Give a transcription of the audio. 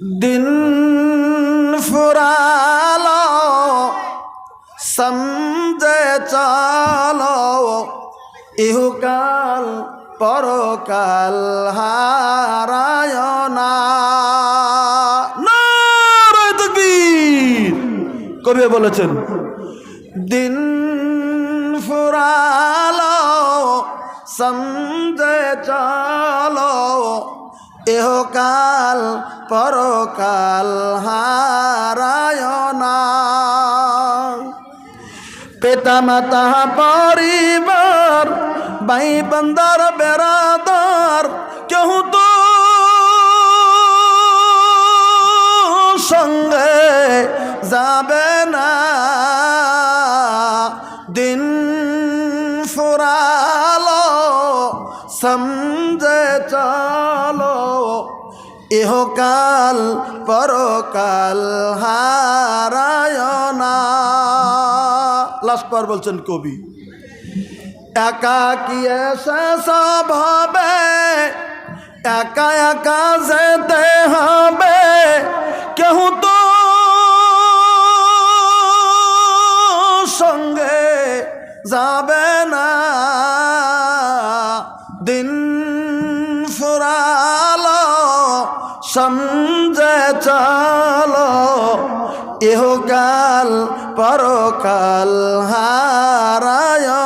দিন ফুরালো সমঝে চলো ইহুকাল পরকাল হারায় না। নারায় তাকবীর কবি বলেছেন, দিন ফুরালো সমঝে চলো এহকাল পরকাল হারায় না। পিতা মাতা পরিবার ভাই বন্দার বেড়াদার কেউ তো সঙ্গে যাবে না। দিন ফুরালো, সমঝে চলো। ইহকাল পরকাল হারায় না লাস্ট পর বলছেন কবি, একা কি সব হবে? একা একা যেতে হবে? কেউ তো সঙ্গে যাবে না। দিন ফুরালো সমঝে চলো ইহকাল পরকাল হারায়।